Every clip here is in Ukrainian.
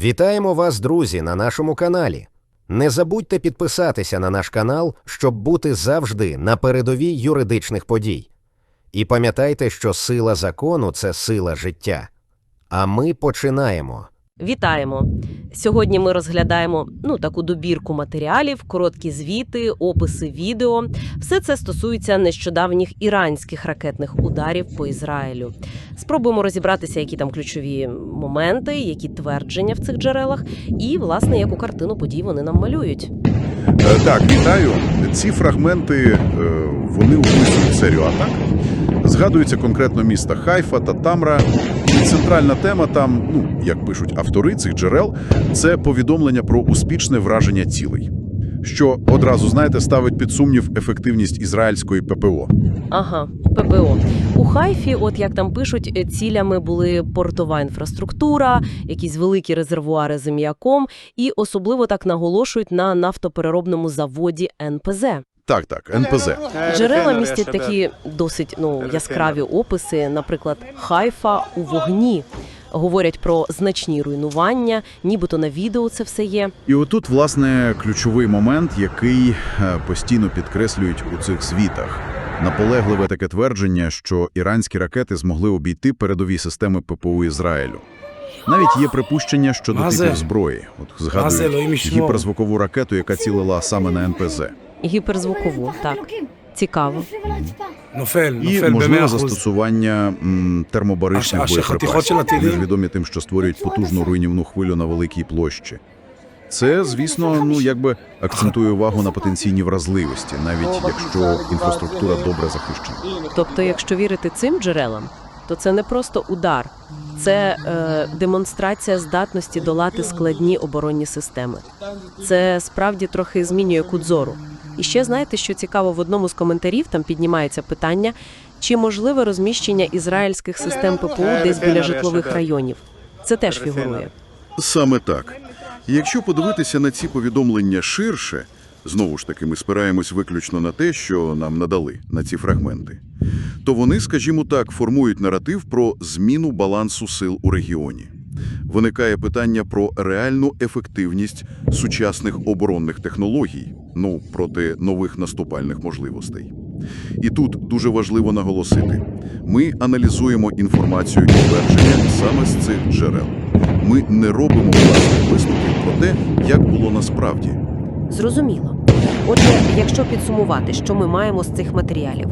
Вітаємо вас, друзі, на нашому каналі. Не забудьте підписатися на наш канал, щоб бути завжди на передовій юридичних подій. І пам'ятайте, що сила закону це сила життя. А ми починаємо. Вітаємо! Сьогодні ми розглядаємо ну таку добірку матеріалів, короткі звіти, описи відео. Все це стосується нещодавніх іранських ракетних ударів по Ізраїлю. Спробуємо розібратися, які там ключові моменти, які твердження в цих джерелах, і власне яку картину подій вони нам малюють. Е, Так, вітаю. Ці фрагменти е, вони описують серію атак. Згадуються конкретно міста Хайфа та Тамра. І центральна тема там, ну як пишуть автори цих джерел, це повідомлення про успішне враження цілей, що одразу знаєте ставить під сумнів ефективність ізраїльської ППО. Ага, ППО. Хайфі, от як там пишуть, е, цілями були портова інфраструктура, якісь великі резервуари з аміаком, і особливо так наголошують на нафтопереробному заводі НПЗ. Так, так, НПЗ. Джерела містять такі досить ну яскраві описи, наприклад, Хайфа у вогні. Говорять про значні руйнування, нібито на відео це все є. І отут, власне, ключовий момент, який е, постійно підкреслюють у цих звітах. Наполегливе таке твердження, що іранські ракети змогли обійти передові системи ППУ Ізраїлю. Навіть є припущення щодо типів зброї. От згадують гіперзвукову ракету, яка цілила саме на НПЗ. Гіперзвукову, так цікаво. І можливе застосування термобаричних боєприпасів. Вони ж відомі тим, що створюють потужну руйнівну хвилю на великій площі. Це, звісно, ну якби акцентує увагу на потенційні вразливості, навіть якщо інфраструктура добре захищена. Тобто, якщо вірити цим джерелам, то це не просто удар, це е, демонстрація здатності долати складні оборонні системи. Це справді трохи змінює кут зору. І ще знаєте, що цікаво, в одному з коментарів там піднімається питання, чи можливе розміщення ізраїльських систем ППУ десь біля житлових районів. Це теж фігурує. Саме так. І Якщо подивитися на ці повідомлення ширше, знову ж таки, ми спираємось виключно на те, що нам надали на ці фрагменти, то вони, скажімо так, формують наратив про зміну балансу сил у регіоні. Виникає питання про реальну ефективність сучасних оборонних технологій, ну, проти нових наступальних можливостей. І тут дуже важливо наголосити: ми аналізуємо інформацію і твердження саме з цих джерел. Ми не робимо власних висновків про те, як було насправді. Зрозуміло. Отже, якщо підсумувати, що ми маємо з цих матеріалів,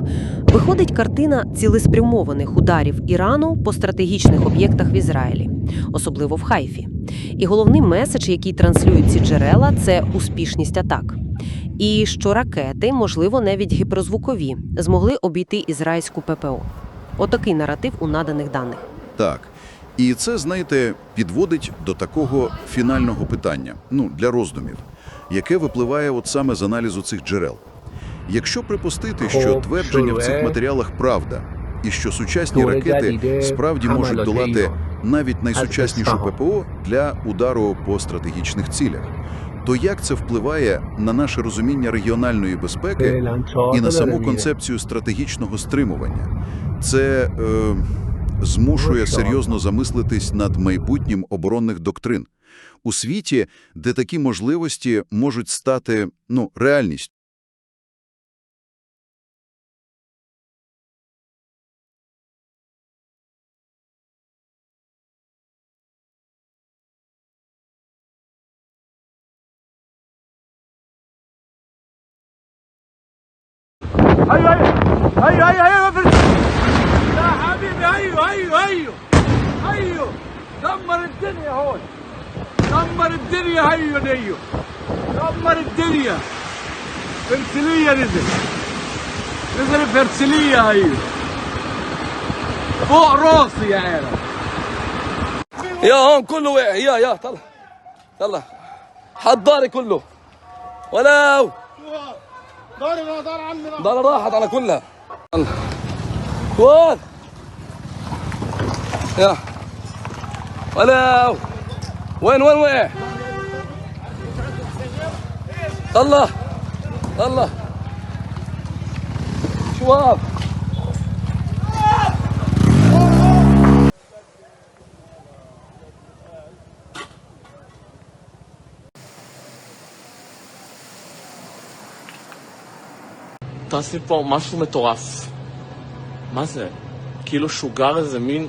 виходить картина цілеспрямованих ударів Ірану по стратегічних об'єктах в Ізраїлі, особливо в Хайфі. І головний меседж, який транслюють ці джерела, це успішність атак. І що ракети, можливо, навіть гіперзвукові, змогли обійти ізраїльську ППО. Отакий наратив у наданих даних. Так. І це, знаєте, підводить до такого фінального питання, ну, для роздумів, яке випливає от саме з аналізу цих джерел. Якщо припустити, що твердження в цих матеріалах правда, і що сучасні ракети справді можуть долати навіть найсучаснішу ППО для удару по стратегічних цілях, то як це впливає на наше розуміння регіональної безпеки і на саму концепцію стратегічного стримування. Це е, змушує серйозно замислитись над майбутнім оборонних доктрин у світі, де такі можливості можуть стати ну, реальністю. Hayır hayır. Hayır hayır hayır. أيوه دمر الدنيا هون. دمر الدنيا هيو نيو دمر الدنيا. فرسلية نزل. نزل فرسلية هيو. فوق راسي يا عيال يا هون كله وقع. يا يا طلع. طلع. حضاري كله. ولو ضل راحت على كلها. يلا. وين يا ولا وين وين وين طلع طلع شواف תעשי פה משהו מטורף. מה זה? כאילו שוגר איזה מין